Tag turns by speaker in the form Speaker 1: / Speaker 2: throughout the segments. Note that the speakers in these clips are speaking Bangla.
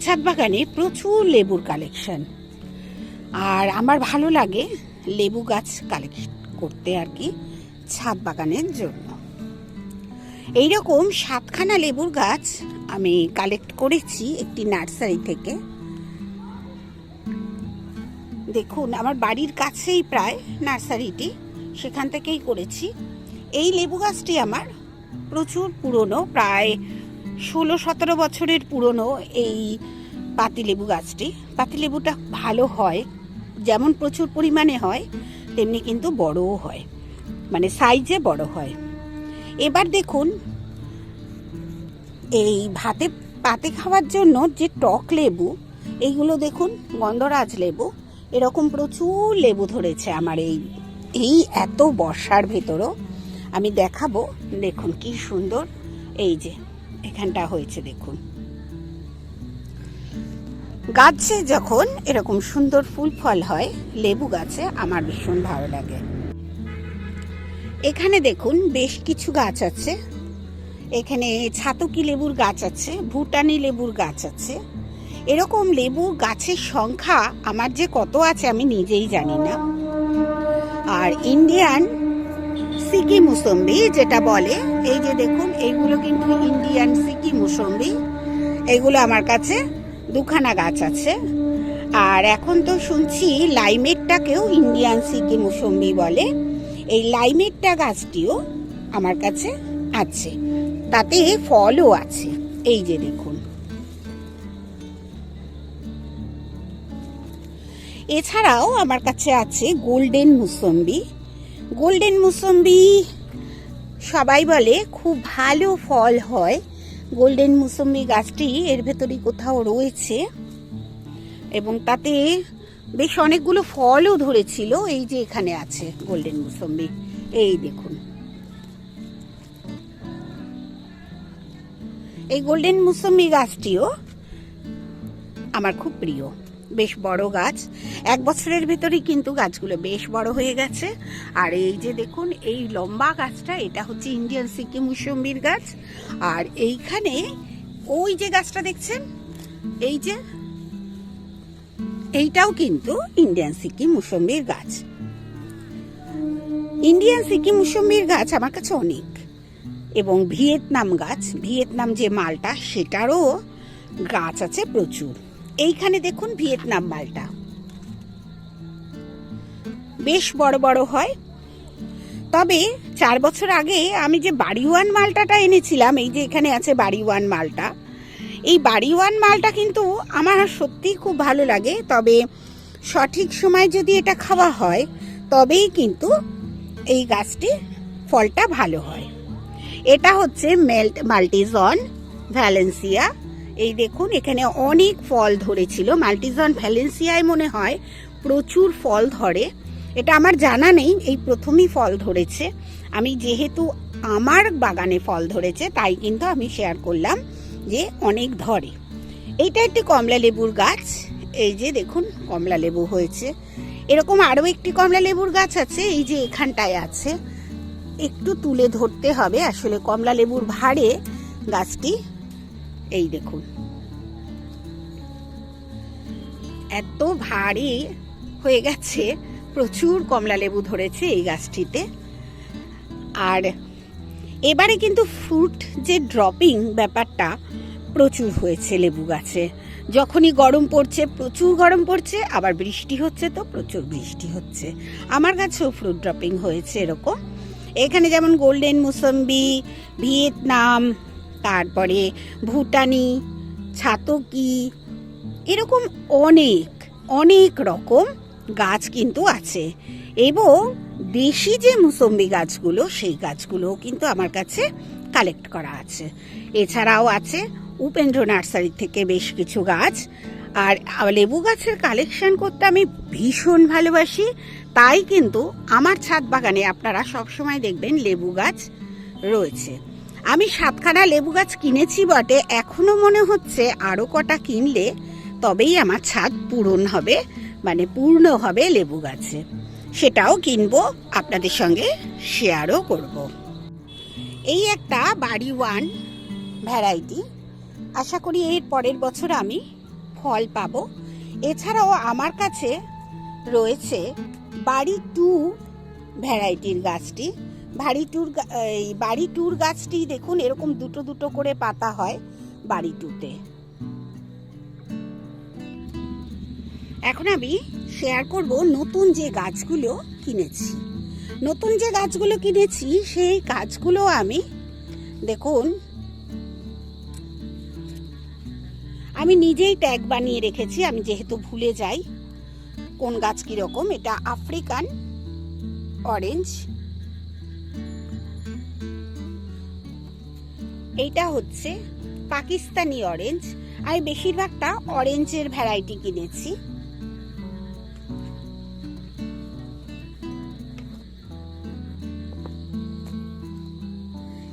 Speaker 1: ছাদ বাগানে প্রচুর লেবুর কালেকশন। আর আমার ভালো লাগে লেবু গাছ কালেক্ট করতে আর কি ছাদ বাগানের জন্য। এইরকম সাতখানা লেবুর গাছ আমি কালেক্ট করেছি একটি নার্সারি থেকে। দেখুন, আমার বাড়ির কাছেই প্রায় নার্সারিটি, সেখান থেকেই করেছি। এই লেবু গাছটি আমার প্রচুর পুরনো, প্রায় ষোলো সতেরো বছরের পুরনো এই পাতিলেবু গাছটি। পাতিলেবুটা ভালো হয়, যেমন প্রচুর পরিমাণে হয়, তেমনি কিন্তু বড়ও হয় মানে সাইজে বড় হয়। এবার দেখুন, এই ভাতে, পাতে খাওয়ার জন্য যে টক লেবু, এইগুলো দেখুন, গন্ধরাজ লেবু, এরকম প্রচুর লেবু ধরেছে আমার এই এই এত বর্ষার ভেতরও। আমি দেখাবো, দেখুন কি সুন্দর, এই যে। এখানটা হয়েছে, দেখুন। গাছে যখন এরকম সুন্দর ফুল ফল হয়, লেবু গাছে আমার ভীষণ ভালো লাগে। এখানে দেখুন বেশ কিছু গাছ আছে। এখানে ছাতকি লেবুর গাছ আছে, ভুটানি লেবুর গাছ আছে। এরকম লেবু গাছের সংখ্যা আমার যে কত আছে আমি নিজেই জানি না। আর ইন্ডিয়ান সিকি মুসম্বি যেটা বলে, এই যে দেখুন, এইগুলো কিন্তু ইন্ডিয়ান সিকি মুসম্বি। এগুলো আমার কাছে দুখানা গাছ আছে। আর এখন তো শুনছি লাইমেটটাকেও ইন্ডিয়ান সিকি মুসম্বি বলে। এই লাইমেটটা গাছটিও আমার কাছে আছে। তাতে ফলও আছে। এই যে দেখুন। এছাড়াও আমার কাছে আছে গোল্ডেন মুসম্বি। গোল্ডেন মুসম্বি সবাই বলে খুব ভালো ফল হয়। গোল্ডেন মুসম্বি গাছটি এর ভেতরই কোথাও রয়েছে। এবং তাতে বেশ অনেকগুলো ফলও ধরেছিল, এই যে এখানে আছে গোল্ডেন মুসম্বি এই দেখুন। এই গোল্ডেন মুসম্বি গাছটিও আমার খুব প্রিয়। বেশ বড় গাছ। এক বছরের ভেতরেই কিন্তু গাছগুলো বেশ বড় হয়ে গেছে। আর এই যে দেখুন, এই লম্বা গাছটা, এটা হচ্ছে ইন্ডিয়ান সিকিম মুসম্বির গাছ। আর এইখানে ওই যে গাছটা দেখছেন, এই যে, এইটাও কিন্তু ইন্ডিয়ান সিকিম মুসম্বির গাছ। ইন্ডিয়ান সিকিম মুসম্বির গাছ আমার কাছে অনেক। এবং ভিয়েতনাম গাছ, ভিয়েতনাম যে মালটা, সেটারও গাছ আছে প্রচুর। এইখানে দেখুন ভিয়েতনাম মালটা। বেশ বড় বড় হয়। তবে চার বছর আগে আমি যে বাড়িওয়ান মালটাটা এনেছিলাম, এই যে এখানে আছে বাড়িওয়ান মালটা, এই বাড়িওয়ান মালটা কিন্তু আমার সত্যিই খুব ভালো লাগে। তবে সঠিক সময় যদি এটা খাওয়া হয়, তবেই কিন্তু এই গাছটি ফলটা ভালো হয়। এটা হচ্ছে মেল্ট মাল্টিজন ভ্যালেন্সিয়া। এই দেখুন, এখানে অনেক ফল ধরেছিল। মাল্টিজন ভ্যালেন্সিয়ায় মনে হয় প্রচুর ফল ধরে। এটা আমার জানা নেই, এই প্রথমই ফল ধরেছে। আমি যেহেতু আমার বাগানে ফল ধরেছে, তাই কিন্তু আমি শেয়ার করলাম যে অনেক ধরে। এইটা একটি কমলা লেবুর গাছ। এই যে দেখুন, কমলা লেবু হয়েছে। এরকম আরও একটি কমলা লেবুর গাছ আছে, এই যে এখানটায় আছে। একটু তুলে ধরতে হবে, আসলে কমলা লেবুর ভারে গাছটি এই দেখুন। এত ভারী হয়ে গেছে, প্রচুর কমলা লেবু ধরেছে এই গাছটিতে। আর এবারে কিন্তু ফ্রুট যে ড্রপিং ব্যাপারটা, প্রচুর হয়েছে লেবু গাছে। যখনই গরম পড়ছে, প্রচুর গরম পড়ছে, আবার বৃষ্টি হচ্ছে তো প্রচুর বৃষ্টি হচ্ছে। আমার কাছেও ফ্রুট ড্রপিং হয়েছে এরকম। এখানে যেমন গোল্ডেন মুসম্বি, ভিয়েতনাম তারপরে ভুটানি, ছাতকি, এরকম অনেক অনেক রকম গাছ কিন্তু আছে। এবং দেশি যে মুসম্বি গাছগুলো, সেই গাছগুলোও কিন্তু আমার কাছে কালেক্ট করা আছে। এছাড়াও আছে উপেন্দ্র নার্সারি থেকে বেশ কিছু গাছ। আর লেবু গাছের কালেকশন করতে আমি ভীষণ ভালোবাসি। তাই কিন্তু আমার ছাদ বাগানে আপনারা সবসময় দেখবেন লেবু গাছ রয়েছে। আমি সাতখানা লেবু গাছ কিনেছি বটে, এখনও মনে হচ্ছে আরও কটা কিনলে তবেই আমার ছাদ পূরণ হবে মানে পূর্ণ হবে লেবু গাছে। সেটাও কিনবো, আপনাদের সঙ্গে শেয়ারও করব। এই একটা বাড়ি ওয়ান ভ্যারাইটি। আশা করি এর পরের বছর আমি ফল পাবো। এছাড়াও আমার কাছে রয়েছে বাড়ি টু ভ্যারাইটির গাছটি। বাড়ি টুর এই বাড়ি টুর গাছটি দেখুন, এরকম দুটো দুটো করে পাতা হয় বাড়ি টুতে এখন আমি শেয়ার করব নতুন যে গাছগুলো কিনেছি। নতুন যে গাছগুলো কিনেছি, সেই গাছগুলো আমি, দেখুন, আমি নিজেই ট্যাগ বানিয়ে রেখেছি, আমি যেহেতু ভুলে যাই কোন গাছ কীরকম, এটা আফ্রিকান অরেঞ্জ এইটা হচ্ছে পাকিস্তানি অরেঞ্জ আমি বেশিরভাগটা অরেঞ্জের ভ্যারাইটি কিনেছি।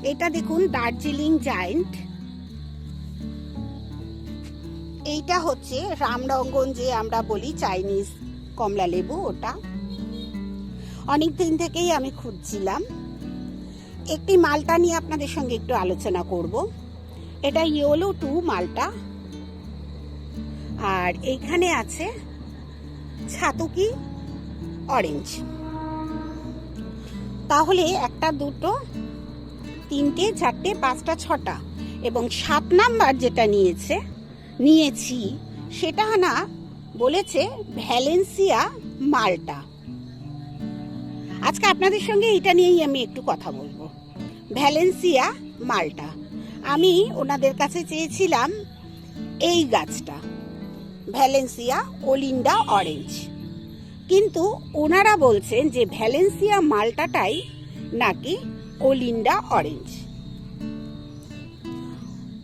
Speaker 1: এটা দেখুন, দার্জিলিং জায়েন্ট এইটা হচ্ছে রামরঙ্গন যে আমরা বলি চাইনিজ কমলা লেবু ওটা। অনেক দিন থেকেই আমি খুঁজছিলাম। একটি মালটা নিয়ে আপনাদের সঙ্গে একটু আলোচনা করব। এটা ইয়োলো টু মালটা। আর এইখানে আছে ছাতুকি অরেঞ্জ। তাহলে একটা, দুটো, তিনটে, চারটে, পাঁচটা, ছটা এবং সাত নাম্বার যেটা নিয়েছে, নিয়েছি, সেটা না বলেছে ভ্যালেন্সিয়া মালটা। আজকে আপনাদের সঙ্গে এটা নিয়েই আমি একটু কথা বলব। ভ্যালেন্সিয়া, মালটা। আমি ওনাদের কাছে চেয়েছিলাম এই গাছটা। Valencia Olinda orange. কিন্তু ওনারা বলছেন যে ভ্যালেন্সিয়া, মালটাটাই নাকি ওলিন্ডা অরেঞ্জ।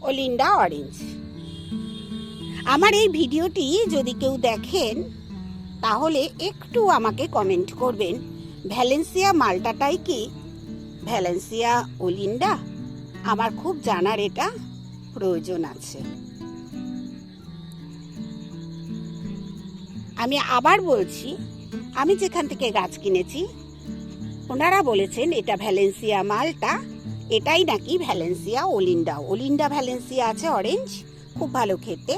Speaker 1: Olinda orange. আমার এই ভিডিওটি যদি কেউ দেখেন, তাহলে একটু আমাকে কমেন্ট করবেন। ভ্যালেন্সিয়া মালটাটাই কি? ভ্যালেন্সিয়া ওলিন্ডা আমার খুব জানার এটা প্রয়োজন আছে। আমি আবার বলছি, আমি যেখান থেকে গাছ কিনেছি, ওনারা বলেছেন এটা ভ্যালেন্সিয়া মালটা, এটাই নাকি ভ্যালেন্সিয়া ওলিন্ডা ওলিন্ডা ভ্যালেন্সিয়া আছে অরেঞ্জ, খুব ভালো খেতে।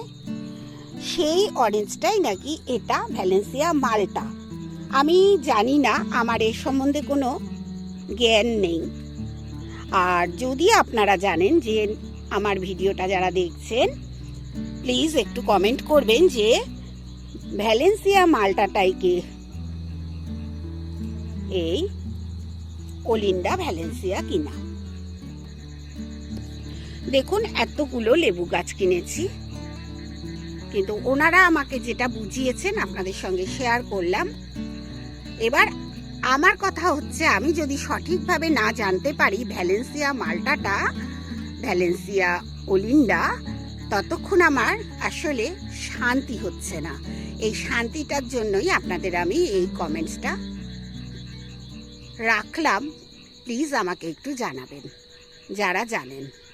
Speaker 1: সেই অরেঞ্জটাই নাকি এটা ভ্যালেন্সিয়া মালটা। আমি জানি না আমার এর সম্বন্ধে কোনো জ্ঞান নেই। আর যদি আপনারা জানেন যে আমার ভিডিওটা যারা দেখছেন, প্লিজ একটু কমেন্ট করবেন যে ভ্যালেন্সিয়া মালটাটাই কি? এই ওলিন্ডা ভ্যালেন্সিয়া কিনা? দেখুন, এতগুলো লেবু গাছ কিনেছি। কিন্তু ওনারা আমাকে যেটা বুঝিয়েছেন, আপনাদের সঙ্গে শেয়ার করলাম এবার আমার কথা হচ্ছে, আমি যদি সঠিকভাবে না জানতে পারি ভ্যালেন্সিয়া মালটাটা, ভ্যালেন্সিয়া ওলিন্ডা, ততক্ষণ আমার আসলে শান্তি হচ্ছে না। এই শান্তিটার জন্যই আপনাদের আমি এই কমেন্টসটা রাখলাম। প্লিজ আমাকে একটু জানাবেন, যারা জানেন।